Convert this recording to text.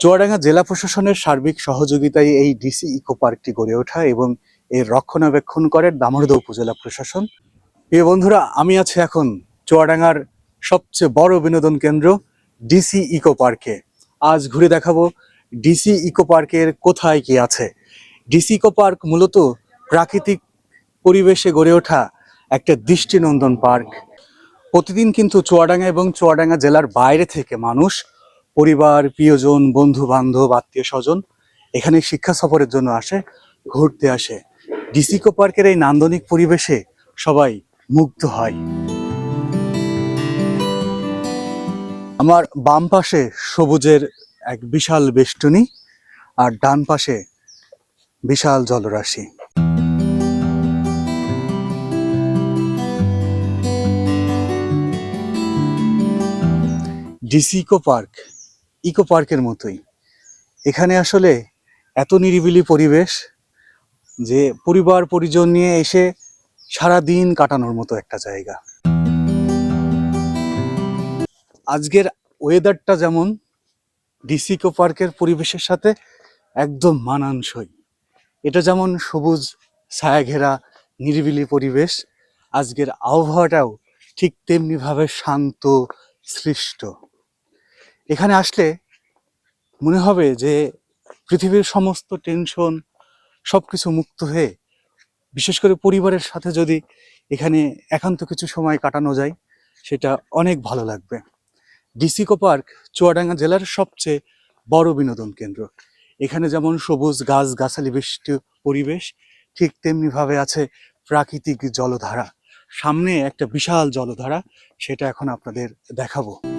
চুয়াডাঙ্গা জেলা প্রশাসনের সার্বিক সহযোগিতায় এই ডিসি ইকো পার্কটি গড়ে ওঠা এবং এর রক্ষণাবেক্ষণ করে দামোদর উপজেলা প্রশাসন। প্রিয় বন্ধুরা, আমি আছি এখন চুয়াডাঙ্গার সবচেয়ে বড় বিনোদন কেন্দ্র ডিসি ইকো পার্কে। আজ ঘুরে দেখাবো ডিসি ইকো পার্কের কোথায় কি আছে। ডিসি ইকো পার্ক মূলত প্রাকৃতিক পরিবেশে গড়ে ওঠা একটা দৃষ্টিনন্দন পার্ক। প্রতিদিন কিন্তু চুয়াডাঙ্গা এবং চুয়াডাঙ্গা জেলার বাইরে থেকে মানুষ পরিবার, প্রিয়জন বন্ধু বান্ধব আত্মীয় স্বজন এখানে শিক্ষা সফরের জন্য আসে, ঘুরতে আসে। ডিসিকো পার্কের এই নান্দনিক পরিবেশে সবাই মুগ্ধ হয়। আমার বাম পাশে সবুজের এক বিশাল বেষ্টনী আর ডান পাশে বিশাল জলরাশি। ডিসিকো পার্ক ইকো পার্কের মতোই। এখানে আসলে এত নিরিবিলি পরিবেশ যে পরিবার, পরিজন নিয়ে এসে সারা দিন কাটানোর মতো একটা জায়গা। আজকের ওয়েদারটা যেমন ডিসি ইকো পার্কের পরিবেশের সাথে একদম মানানসই। এটা যেমন সবুজ ছায়া ঘেরা নিরিবিলি পরিবেশ, আজকের আবহাওয়াটাও ঠিক তেমনিভাবে শান্ত, সৃষ্ট। এখানে আসলে মনে হবে যে পৃথিবীর সমস্ত টেনশন সব কিছু মুক্ত হয়ে, বিশেষ করে পরিবারের সাথে যদি এখানে একান্ত কিছু সময় কাটানো যায়, সেটা অনেক ভালো লাগবে। ডিসিকো পার্ক চুয়াডাঙ্গা জেলার সবচেয়ে বড় বিনোদন কেন্দ্র। এখানে যেমন সবুজ গাছ, গাছালি বৃষ্টি পরিবেশ, ঠিক তেমনিভাবে আছে প্রাকৃতিক জলধারা। সামনে একটা বিশাল জলধারা, সেটা এখন আপনাদের দেখাবো।